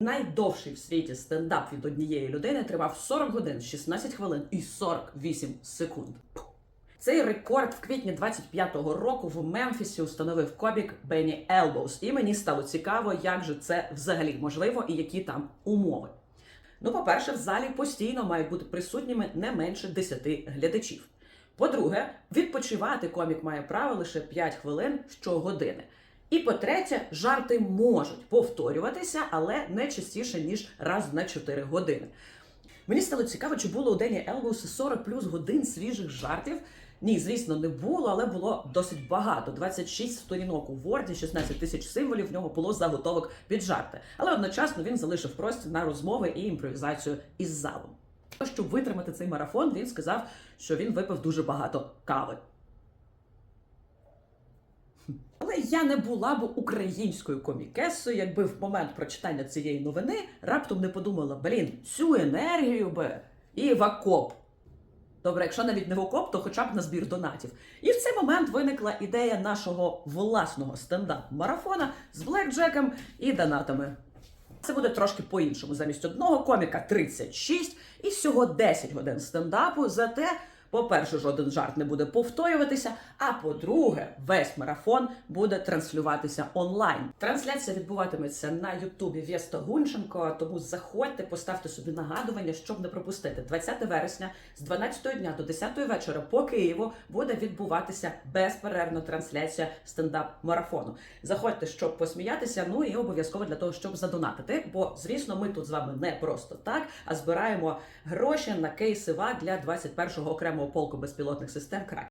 Найдовший в світі стендап від однієї людини тривав 40 годин, 16 хвилин і 48 секунд. Цей рекорд в квітні 25-го року в Мемфісі установив комік Бенні Елбоус. І мені стало цікаво, як же це взагалі можливо і які там умови. Ну, по-перше, в залі постійно мають бути присутніми не менше 10 глядачів. По-друге, відпочивати комік має право лише 5 хвилин щогодини. І по-третє, жарти можуть повторюватися, але не частіше ніж раз на 4 години. Мені стало цікаво, чи було у Дені Елвуса 40 плюс годин свіжих жартів. Ні, звісно, не було, але було досить багато. 26 сторінок у Word, 16 тисяч символів в нього було заготовок під жарти. Але одночасно він залишив простір на розмови і імпровізацію із залом. Щоб витримати цей марафон, він сказав, що він випив дуже багато кави. Але я не була б українською комікесою, якби в момент прочитання цієї новини раптом не подумала: блін, цю енергію би і в окоп. Добре, якщо навіть не в окоп, то хоча б на збір донатів. І в цей момент виникла ідея нашого власного стендап-марафона з блекджеком і донатами. Це буде трошки по-іншому. Замість одного коміка 36 і всього 10 годин стендапу. Зате, по-перше, жоден жарт не буде повторюватися. А по-друге, весь марафон буде транслюватися онлайн. Трансляція відбуватиметься на Ютубі Вєста Гунченко. Тому заходьте, поставте собі нагадування, щоб не пропустити. 20 вересня з 12 дня до 10 вечора по Києву буде відбуватися безперервна трансляція стендап-марафону. Заходьте, щоб посміятися. Ну і обов'язково для того, щоб задонатити. Бо, звісно, ми тут з вами не просто так, а збираємо гроші на кейси ВА для 21-го окремого полку безпілотних систем Крак.